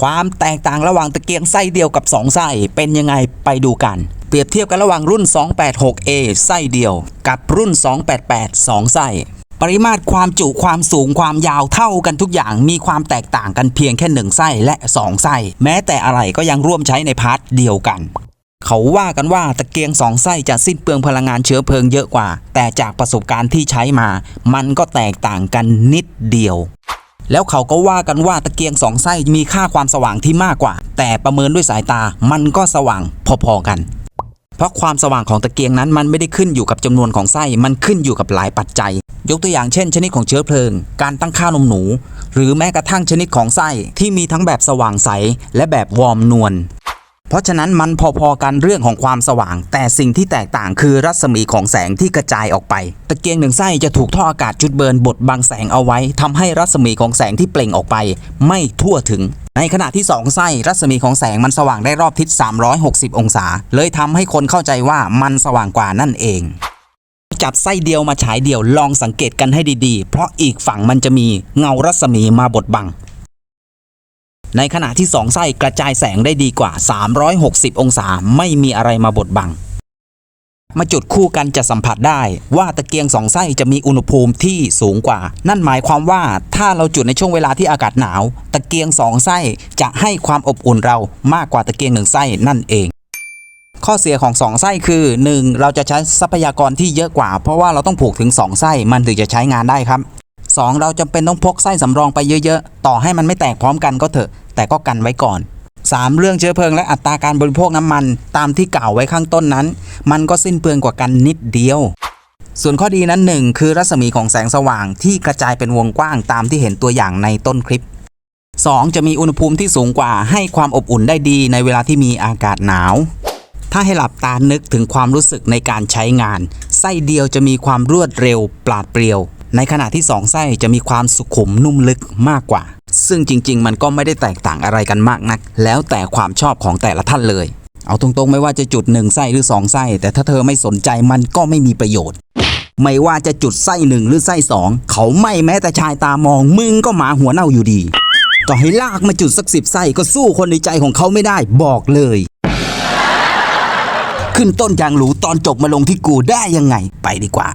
ความแตกต่างระหว่างตะเกียงไส้เดียวกับ 2 ไส้เป็นยังไงไปดูกัน เปรียบเทียบกันระหว่างรุ่น 286A ไส้เดียว กับรุ่น 288 2 ไส้ปริมาตรความจุความสูงความยาวเท่ากันทุกอย่างมีความแตกต่างกันเพียงแค่1ไส้และ 2 ไส้ แม้แต่อะไรก็ยังร่วมใช้ในพาร์ทเดียวกัน เขาว่ากันว่าตะเกียงสองไส้จะสิ้นเปลืองพลังงานเชื้อเพลิงเยอะกว่า แต่จากประสบการณ์ที่ใช้มา มันก็แตกต่างกันนิดเดียว แล้วเขาก็ว่ากันว่าตะเกียงสองไส้มีค่าความสว่างที่มากกว่า แต่ประเมินด้วยสายตามันก็สว่างพอๆกัน เพราะความสว่างของตะเกียงนั้นมันไม่ได้ขึ้นอยู่กับจำนวนของไส้มันขึ้นอยู่กับหลายปัจจัย ยกตัวอย่างเช่น ชนิดของเชื้อเพลิง การตั้งค่านมหนู หรือแม้กระทั่งชนิดของไส้ที่มีทั้งแบบสว่างใสและแบบวอร์มนวล เพราะฉะนั้นมันพอๆกันเรื่องของความสว่าง แต่สิ่งที่แตกต่างคือรัศมีของแสงที่กระจายออกไป ตะเกียงหนึ่งไส้จะถูกท่ออากาศจุดเบิร์นบดบังแสงเอาไว้ทำให้รัศมีของแสงที่เปล่งออกไป ไม่ทั่วถึง ในขณะที่สองไส้รัศมีของแสงมันสว่างได้รอบทิศ 360 องศา เลยทำให้คนเข้าใจว่ามันสว่างกว่านั่นเองจับไส้เดียวมาฉายเดียวลองสังเกตกันให้ดีๆ เพราะอีกฝั่งมันจะมีเงารัศมีมาบดบัง ในขณะที่ 2 ไส้กระจายแสงได้ดีกว่า 360 องศาไม่มีอะไรมาบดบัง มาจุดคู่กันจะสัมผัสได้ว่าตะเกียงสองไส้จะมีอุณหภูมิที่สูงกว่า นั่นหมายความว่าถ้าเราจุดในช่วงเวลาที่อากาศหนาว ตะเกียงสองไส้จะให้ความอบอุ่นเรามากกว่าตะเกียงหนึ่งไส้นั่นเองข้อเสียของสองไส้คือ 1. เราจะใช้ทรัพยากรที่เยอะกว่า เพราะว่าเราต้องผูกถึง 2 ไส้มันถึงจะใช้งานได้ครับ 2. เราจำเป็นต้องพกไส้สำรองไปเยอะๆ ต่อให้มันไม่แตกพร้อมกันก็เถอะ แต่ก็กันไว้ก่อน 3. เรื่องเชื้อเพลิงและอัตราการบริโภคน้ำมันตามที่กล่าวไว้ข้างต้นนั้น มันก็สิ้นเปลืองกว่ากันนิดเดียว ส่วนข้อดีนั้นหนึ่งคือรัศมีของแสงสว่างที่กระจายเป็นวงกว้างตามที่เห็นตัวอย่างในต้นคลิป 2. จะมีอุณหภูมิที่สูงกว่าให้ความอบอุ่นได้ดีในเวลาที่มีอากาศหนาว ถ้าให้หลับตานึกถึงความรู้สึกในการใช้งาน ไส้เดียวจะมีความรวดเร็ว ปราดเปรียว ในขณะที่สองไส้จะมีความสุขุมนุ่มลึกมากกว่า ซึ่งจริง ๆ มันก็ไม่ได้แตกต่างอะไรกันมากนัก แล้วแต่ความชอบของแต่ละท่านเลย เอาตรงๆ ไม่ว่าจะจุดหนึ่งไส้หรือสองไส้แต่ถ้าเธอไม่สนใจมันก็ไม่มีประโยชน์ ไม่ว่าจะจุดไส้หนึ่งหรือไส้สองเขาไม่แม้แต่ชายตามองมึงก็หมาหัวเน่าอยู่ดีก็ให้ลากมาจุดสักสิบไส้ก็สู้คนในใจของเขาไม่ได้บอกเลย ขึ้นต้นอย่างหรูตอนจบมาลงที่กูได้ยังไงไปดีกว่า